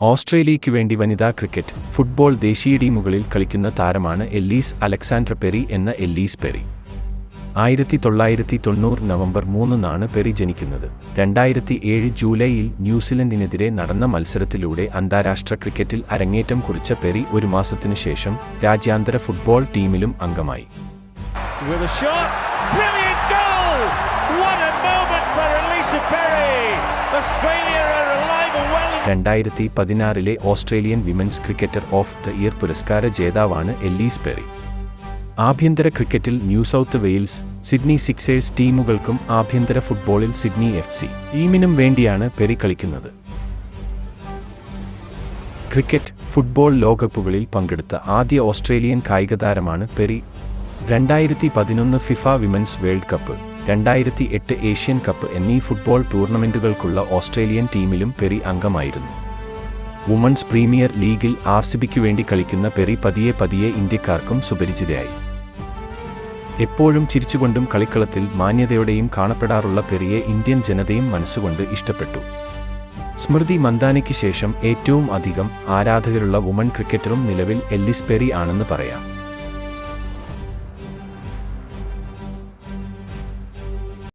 ഓസ്ട്രേലിയയ്ക്കു വേണ്ടി വനിതാ cricket, football ദേശീയ ടീമുകളിൽ കളിക്കുന്ന താരമാണ് എല്ലീസ് അലക്സാണ്ടർ പെറി എന്ന എല്ലീസ് പെറി. ആയിരത്തി തൊള്ളായിരത്തി തൊണ്ണൂറ് നവംബർ മൂന്നിനാണ് പെറി ജനിക്കുന്നത്. രണ്ടായിരത്തി ഏഴ് ജൂലൈയിൽ ന്യൂസിലൻഡിനെതിരെ നടന്ന മത്സരത്തിലൂടെ അന്താരാഷ്ട്ര ക്രിക്കറ്റിൽ അരങ്ങേറ്റം കുറിച്ച പെറി ഒരു മാസത്തിനു ശേഷം രാജ്യാന്തര ഫുട്ബോൾ ടീമിലും അംഗമായി. Australia രണ്ടായിരത്തി പതിനാറിലെ Australian women's cricketer of the year പുരസ്കാര ജേതാവാണ് എല്ലീസ് പെറി. ആഭ്യന്തര ക്രിക്കറ്റിൽ New South Wales, Sydney Sixers ടീമുകൾക്കും ആഭ്യന്തര ഫുട്ബോളിൽ സിഡ്നി എഫ് സി ടീമിനും വേണ്ടിയാണ് പെറി കളിക്കുന്നത്. ക്രിക്കറ്റ്, ഫുട്ബോൾ ലോകകപ്പുകളിൽ പങ്കെടുത്ത ആദ്യ ഓസ്ട്രേലിയൻ കായികതാരമാണ് പെറി. രണ്ടായിരത്തി പതിനൊന്ന് ഫിഫ വിമൻസ് വേൾഡ് കപ്പ്, രണ്ടായിരത്തി എട്ട് ഏഷ്യൻ കപ്പ് എന്നീ ഫുട്ബോൾ ടൂർണമെന്റുകൾക്കുള്ള ഓസ്ട്രേലിയൻ ടീമിലും പെറി അംഗമായിരുന്നു. വുമൺസ് പ്രീമിയർ ലീഗിൽ ആർ സി ബിക്ക് വേണ്ടി കളിക്കുന്ന പെറി പതിയെ പതിയെ ഇന്ത്യക്കാർക്കും സുപരിചിതയായി. എപ്പോഴും ചിരിച്ചുകൊണ്ടും കളിക്കളത്തിൽ മാന്യതയോടെയും കാണപ്പെടാറുള്ള പെറിയെ ഇന്ത്യൻ ജനതയും മനസ്സുകൊണ്ട് ഇഷ്ടപ്പെട്ടു. സ്മൃതി മന്ദാനയ്ക്ക് ശേഷം ഏറ്റവും അധികം ആരാധകരുള്ള വുമൺ ക്രിക്കറ്ററും നിലവിൽ എല്ലിസ് പെറി ആണെന്ന് പറയാം.